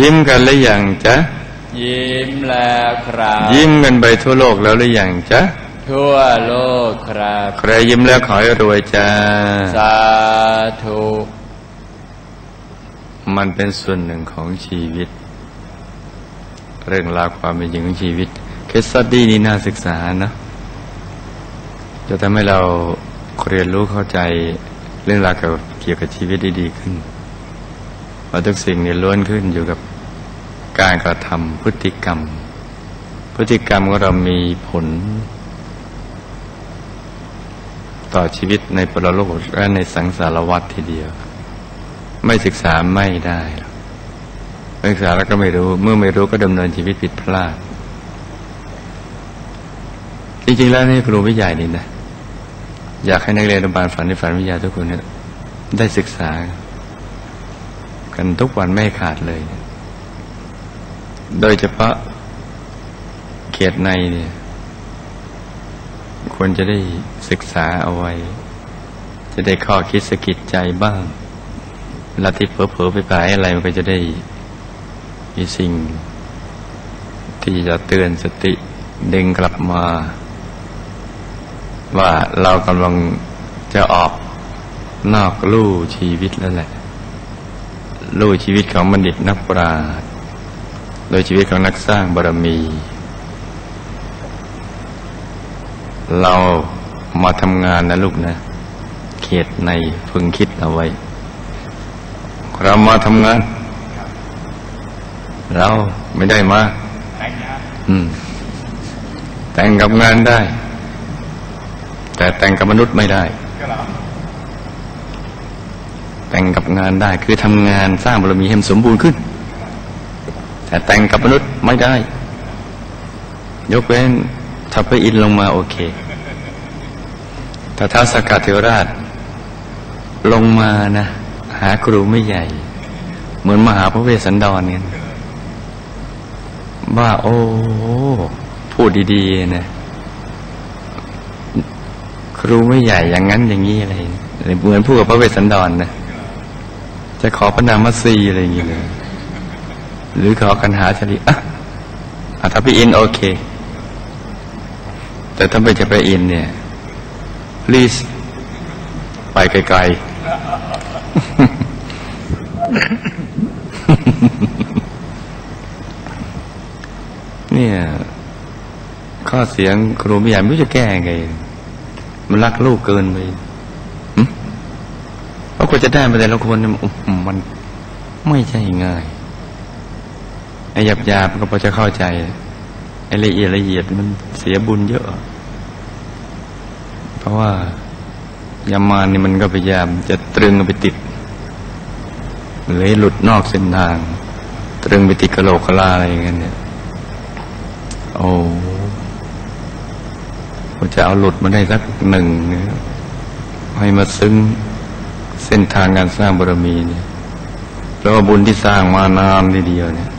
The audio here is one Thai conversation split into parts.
ยิ้มกันหรือยังจ๊ะ ยิ้มแล้วครับ ยิ้มกันไปทั่วโลกแล้วหรือยังจ๊ะ ทั่วโลกครับ ใครยิ้มแล้วขอให้รวยจ้า สาธุมันเป็นส่วนหนึ่งของชีวิต เรื่องราวความเป็นจริงของชีวิต เคสสตดี้นี่น่าศึกษานะจะทำให้เราเรียนรู้เข้าใจเรื่องราวเกี่ยวกับชีวิตได้ดีขึ้น เพราะทุกสิ่งเนี่ยล้วนขึ้นอยู่กับการกระทำพฤติกรรม พฤติกรรมของเรามีผล ต่อชีวิตในปรโลกและในสังสารวัฏทีเดียว ไม่ศึกษาไม่ได้ศึกษาแล้วก็ไม่รู้ เมื่อไม่รู้ก็ดำเนินชีวิตผิดพลาด จริงๆแล้วนี่ครูวิทยานี่นะอยากให้นักเรียนอนุบาลฝันในฝันวิทยาทุกคนเนี่ยได้ศึกษา กันทุกวันไม่ขาดเลย โดยเฉพาะเขียดในเนี่ยควรจะได้ศึกษาเอาไว้ จะได้ข้อคิดสะกิดใจบ้างเวลาที่เผลอๆไปปอะไรมันก็จะได้มีสิ่ง ที่จะเตือนสติดึงกลับมา ว่าเรากำลังจะออกนอกลู่ชีวิตแล้วแหละ ลู่ชีวิตของบัณฑิตนักปราชญ์โดยชีวิตของนักสร้างบารมี เรามาทำงานนะลูกนะ เขตในพึงคิดเอาไว้ เรามาทำงาน เราไม่ได้มาอืมแต่งกับงานได้ แต่แต่งกับมนุษย์ไม่ได้ แต่งกับงานได้คือทำงานสร้างบารมีให้มันสมบูรณ์ขึ้น แต่แต่งกับมนุษย์ไม่ได้ ยกเว้นถ้าพระอินทร์ลงมาโอเคแต่ถ้าสกัดเทวราช ลงมานะหาครูไม่ใหญ่ เหมือนมหาพระเวสสันดรเนี่ยว่าโอ้พูดดีๆนะครูไม่ใหญ่อย่างนั้นอย่างนี้อะไรเหมือนพูดกับพระเวสสันดรนะ จะขอพระนามสีอะไรอย่างเงี้ยเลยหรือขอกันหาชลิอะอะถ้าพี่อินโอเค แต่ถ้าไม่จะไปอินเนี่ย please ไปไกลๆ เนี่ย ข้อเสียงครูไม่ใหญ่ไม่จะแก้ไง มันรักลูกเกินไป กว่าจะได้มาแต่ละคนมันไม่ใช่ง่ายไอ้หยาบหยาบก็พอจะเข้าใจไอ้ละเอียดละเอียดมันเสียบุญเยอะ เพราะว่ายามานี่มันก็พยายามจะตรึงไปติดหรือหลุดนอกเส้นทาง ตรึงไปติดกระโหลกกะลาอะไรอย่างเงี้ยเนี่ยโอ้ผมจะเอาหลุดมาได้สักหนึ่งเนี่ยให้มาซึ้ง เส้นทางการสร้างบารมีเนี่ยแล้วว่าบุญที่สร้างมานานทีเดียวเนี่ย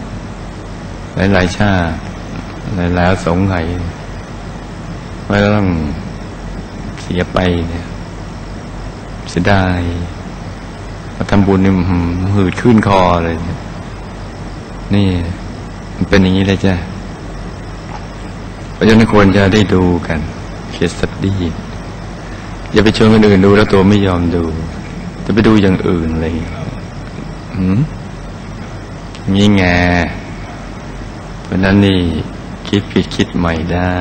หลายๆชาติหลายๆสงไขไม่ต้องเสียไปเนี่ยเสียดายมาทำบุญนี่หืดขึ้นคอเลย นี่ยนี่มันเป็นอย่างนี้เลยจ้ะเพราะฉะนั้นควรจะได้ดูกัน เคสตัดดี้อย่าไปชวนคนอื่นดูแล้วตัวไม่ยอมดู จะไปดูอย่างอื่นอะไรอย่างเลยหืมนี่ไงเพราะฉะนั้นนี่คิดผิดคิดใหม่ได้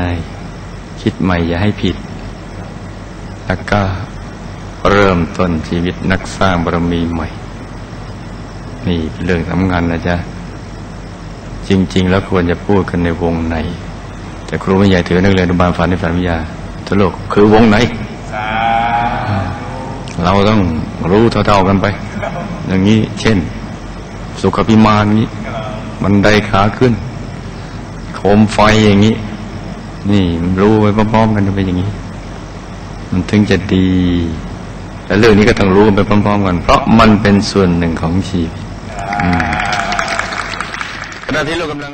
คิดใหม่อย่าให้ผิด แล้วก็เริ่มต้นชีวิตนักสร้างบารมีใหม่ นี่เป็นเรื่องสำคัญนะจ๊ะ จริง ๆ แล้วควรจะพูดกันในวงในแต่ครูไม่ใหญ่ถือนักเรียนอนุบาลฝันในฝันวิทยาทั่วโลกคือวงไหน เราต้อง รู้เท่าๆกันไป อย่างนี้เช่น สุขพิมานนี้บันไดขาขึ้น โคมไฟอย่างนี้ นี่มันรู้ไปพร้อมๆกันไปอย่างนี้ มันถึงจะดีแต่เรื่องนี้ก็ต้องรู้ไปพร้อมๆกันเพราะมันเป็นส่วนหนึ่งของชีวิตขณะที่เรากำลัง